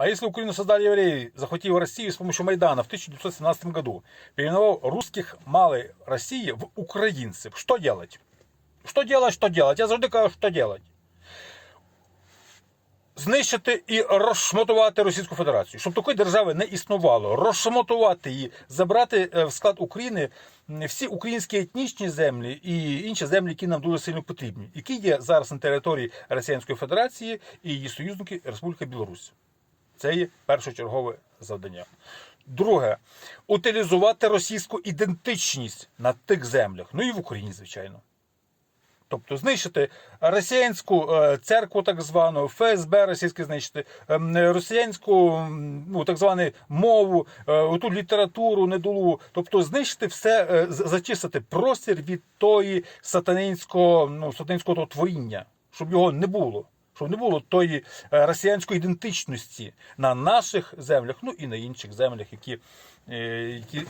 А если Украину создали евреи, захватив Россию с помощью Майдана в 1917 году, переименовав русских малой России в украинцев, что делать? Что делать, что делать? Я завжди кажу, що делать. Знищити і розшмотувати Російську Федерацію, щоб такої держави не існувало, розшмотувати її, забрати е, в склад України всі українські етнічні землі і інші землі, які нам дуже сильно потрібні, які є зараз на території Російської Федерації і її союзники Республіка Білорусь. Це є першочергове завдання. Друге, утилізувати російську ідентичність на тих землях, ну і в Україні, звичайно. Тобто знищити росіянську е, церкву, так звану, ФСБ російське знищити, ем, росіянську ну, так звану мову, е, оту літературу недолу. Тобто знищити все, е, зачистити простір від тої сатанинського, ну, сатанинського творіння, щоб його не було. Щоб не було тої е, росіянської ідентичності на наших землях, ну і на інших землях, які, е, які,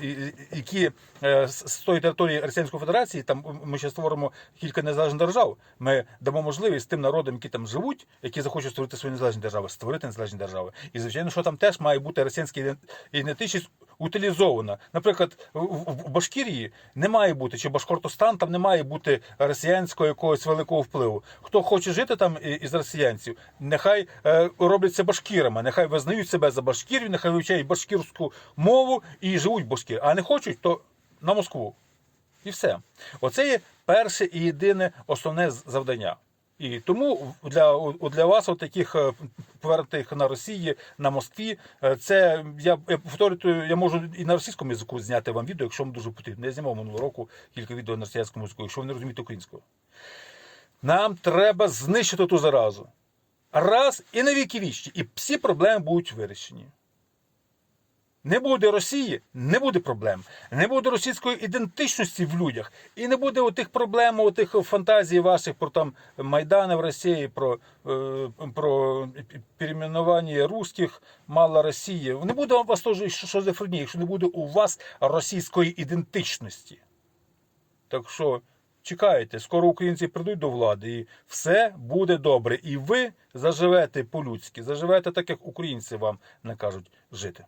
які е, з тої території Російської Федерації, там ми ще створимо кілька незалежних держав. Ми дамо можливість тим народам, які там живуть, які захочуть створити свої незалежні держави, створити незалежні держави. І звичайно, що там теж має бути російська іден- ідентичність утилізована. Наприклад, в, Башкірії не має бути, чи Башкортостан, там не має бути росіянського якогось великого впливу. Хто хоче жити там із росіянців, нехай е, робляться башкірами, нехай визнають себе за башкірів, нехай вивчають башкірську мову і живуть башкір. А не хочуть, то на Москву. І все. Оце є перше і єдине основне завдання. І тому для, для вас, от таких е, повертих на Росії, на Москві, е, це я, повторюю, я можу і на російському язику зняти вам відео, якщо вам дуже потрібно. Я знімав минулого року кілька відео на російському язику, якщо ви не розумієте українського. Нам треба знищити ту заразу. Раз і на віки вічні. І всі проблеми будуть вирішені. Не буде Росії, не буде проблем. Не буде російської ідентичності в людях. І не буде отих проблем, отих фантазій ваших про там Майдани в Росії, про, е, про перейменування русських, мала Росії. Не буде у вас теж шизофренії, якщо не буде у вас російської ідентичності. Так що чекайте, скоро українці прийдуть до влади, і все буде добре. І ви заживете по-людськи, заживете так, як українці вам накажуть жити.